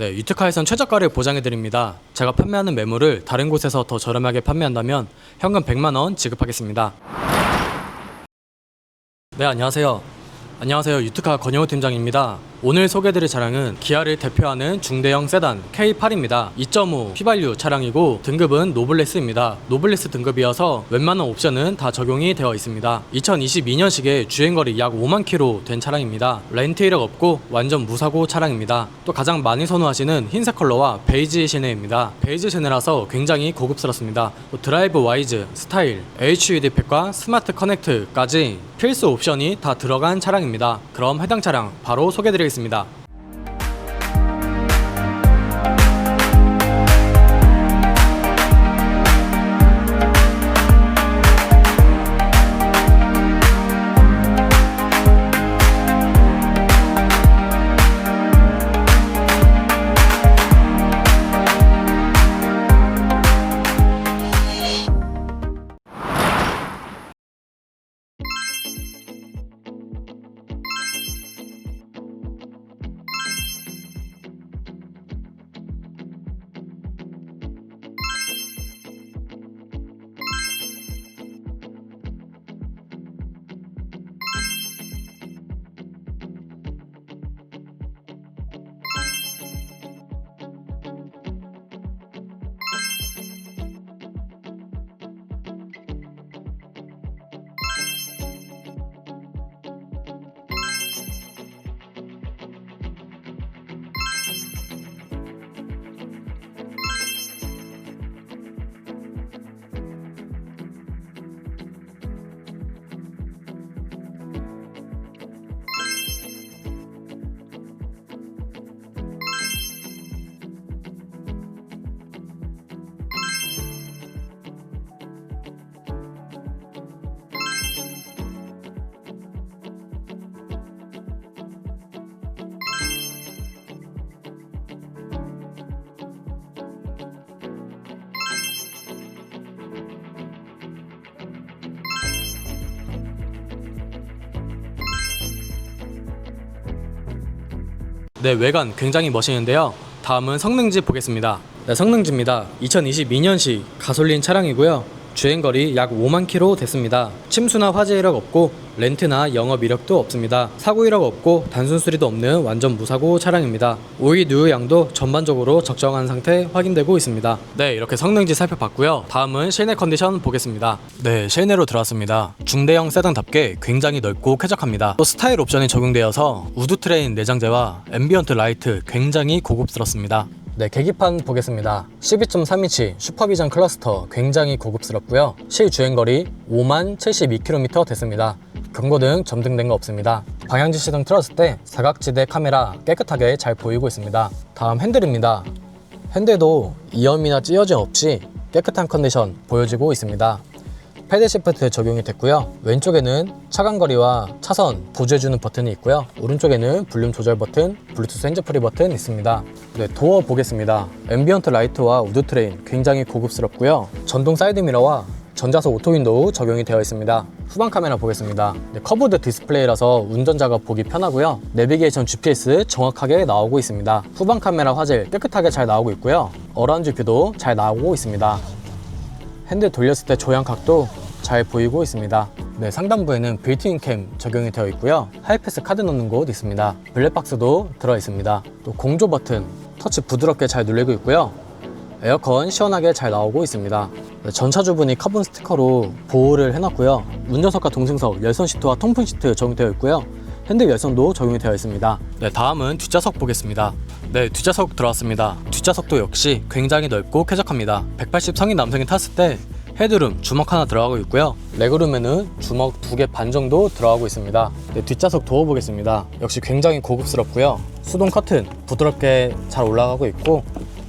네, 유특카에선 최저가를 보장해드립니다. 제가 판매하는 매물을 다른 곳에서 더 저렴하게 판매한다면 현금 100만 원 지급하겠습니다. 네, 안녕하세요. 안녕하세요. 유특카 권영호 팀장입니다. 오늘 소개드릴 차량은 기아를 대표하는 중대형 세단 K8입니다. 2.5 휘발유 차량이고 등급은 노블레스입니다. 노블레스 등급이어서 웬만한 옵션은 다 적용이 되어 있습니다. 2022년식에 주행거리 약 5만 킬로 된 차량입니다. 렌트 이력 없고 완전 무사고 차량입니다. 또 가장 많이 선호하시는 흰색 컬러와 베이지 시네입니다. 베이지 시네라서 굉장히 고급스럽습니다. 또 드라이브 와이즈, 스타일, HUD 팩과 스마트 커넥트까지 필수 옵션이 다 들어간 차량입니다. 그럼 해당 차량 바로 소개드리겠습니다. 있습니다. 네, 외관 굉장히 멋있는데요. 다음은 성능지 보겠습니다. 네, 성능지입니다. 2022년식 가솔린 차량이고요. 주행거리 약 5만 킬로 됐습니다. 침수나 화재 이력 없고 렌트나 영업 이력도 없습니다. 사고 이력 없고 단순 수리도 없는 완전 무사고 차량입니다. 오일 누유량도 전반적으로 적정한 상태 확인되고 있습니다. 네, 이렇게 성능지 살펴봤고요. 다음은 실내 컨디션 보겠습니다. 네, 실내로 들어왔습니다. 중대형 세단답게 굉장히 넓고 쾌적합니다. 또 스타일 옵션이 적용되어서 우드 트레인 내장재와 앰비언트 라이트 굉장히 고급스럽습니다. 네, 계기판 보겠습니다. 12.3인치 슈퍼비전 클러스터 굉장히 고급스럽고요. 실주행거리 5만 72km 됐습니다. 경고등 점등된 거 없습니다. 방향지 시동 틀었을 때 사각지대 카메라 깨끗하게 잘 보이고 있습니다. 다음 핸들입니다. 핸들도 이염이나 찌어짐 없이 깨끗한 컨디션 보여지고 있습니다. 패드 시프트 적용이 됐고요. 왼쪽에는 차간거리와 차선 보조해주는 버튼이 있고요. 오른쪽에는 볼륨 조절 버튼, 블루투스 핸즈프리 버튼 있습니다. 네, 도어 보겠습니다. 앰비언트 라이트와 우드 트레인 굉장히 고급스럽고요. 전동 사이드 미러와 전자석 오토 윈도우 적용이 되어 있습니다. 후방 카메라 보겠습니다. 네, 커브드 디스플레이라서 운전자가 보기 편하고요. 내비게이션 GPS 정확하게 나오고 있습니다. 후방 카메라 화질 깨끗하게 잘 나오고 있고요. 어라운드 뷰도 잘 나오고 있습니다. 핸들 돌렸을 때 조향 각도 잘 보이고 있습니다. 네, 상단부에는 빌트인 캠 적용이 되어 있고요. 하이패스 카드 넣는 곳 있습니다. 블랙박스도 들어 있습니다. 또 공조 버튼 터치 부드럽게 잘 눌리고 있고요. 에어컨 시원하게 잘 나오고 있습니다. 네, 전차주분이 카본 스티커로 보호를 해놨고요. 운전석과 동승석, 열선 시트와 통풍 시트 적용되어 있고요. 핸들 열선도 적용이 되어 있습니다. 네, 다음은 뒷좌석 보겠습니다. 네, 뒷좌석 들어왔습니다. 뒷좌석도 역시 굉장히 넓고 쾌적합니다. 180 성인 남성이 탔을 때 헤드룸 주먹 하나 들어가고 있고요. 레그룸에는 주먹 두 개 반 정도 들어가고 있습니다. 네, 뒷좌석 도어 보겠습니다. 역시 굉장히 고급스럽고요. 수동 커튼 부드럽게 잘 올라가고 있고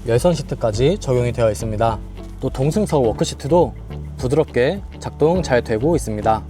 열선 시트까지 적용이 되어 있습니다. 또 동승석 워크 시트도 부드럽게 작동 잘 되고 있습니다.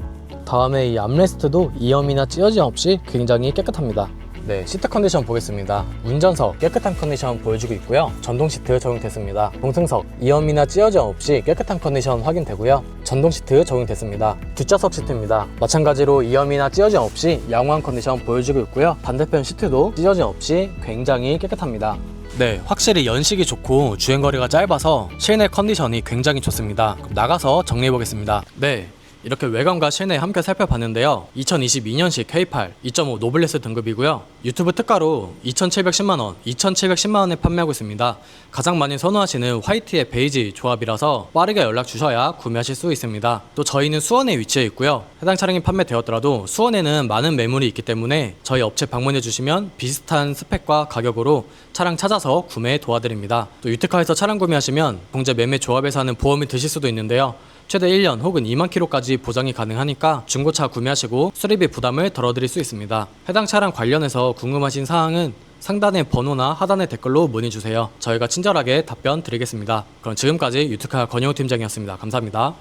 다음에 이 암레스트도 이염이나 찌어짐 없이 굉장히 깨끗합니다. 네, 시트 컨디션 보겠습니다. 운전석 깨끗한 컨디션 보여주고 있고요. 전동 시트 적용됐습니다. 동승석 이염이나 찌어짐 없이 깨끗한 컨디션 확인되고요. 전동 시트 적용됐습니다. 뒷좌석 시트입니다. 마찬가지로 이염이나 찌어짐 없이 양호한 컨디션 보여주고 있고요. 반대편 시트도 찌어짐 없이 굉장히 깨끗합니다. 네, 확실히 연식이 좋고 주행거리가 짧아서 실내 컨디션이 굉장히 좋습니다. 나가서 정리해보겠습니다. 네. 이렇게 외관과 실내 함께 살펴봤는데요. 2022년식 K8 2.5 노블레스 등급이고요. 유튜브 특가로 2,710만원, 2,710만원에 판매하고 있습니다. 가장 많이 선호하시는 화이트의 베이지 조합이라서 빠르게 연락 주셔야 구매하실 수 있습니다. 또 저희는 수원에 위치해 있고요. 해당 차량이 판매되었더라도 수원에는 많은 매물이 있기 때문에 저희 업체 방문해 주시면 비슷한 스펙과 가격으로 차량 찾아서 구매 도와드립니다. 또 유특카에서 차량 구매하시면 공제 매매 조합에서 하는 보험이 드실 수도 있는데요. 최대 1년 혹은 2만 킬로까지 보장이 가능하니까 중고차 구매하시고 수리비 부담을 덜어드릴 수 있습니다. 해당 차량 관련해서 궁금하신 사항은 상단의 번호나 하단의 댓글로 문의 주세요. 저희가 친절하게 답변 드리겠습니다. 그럼 지금까지 유튜카 권영우 팀장이었습니다. 감사합니다.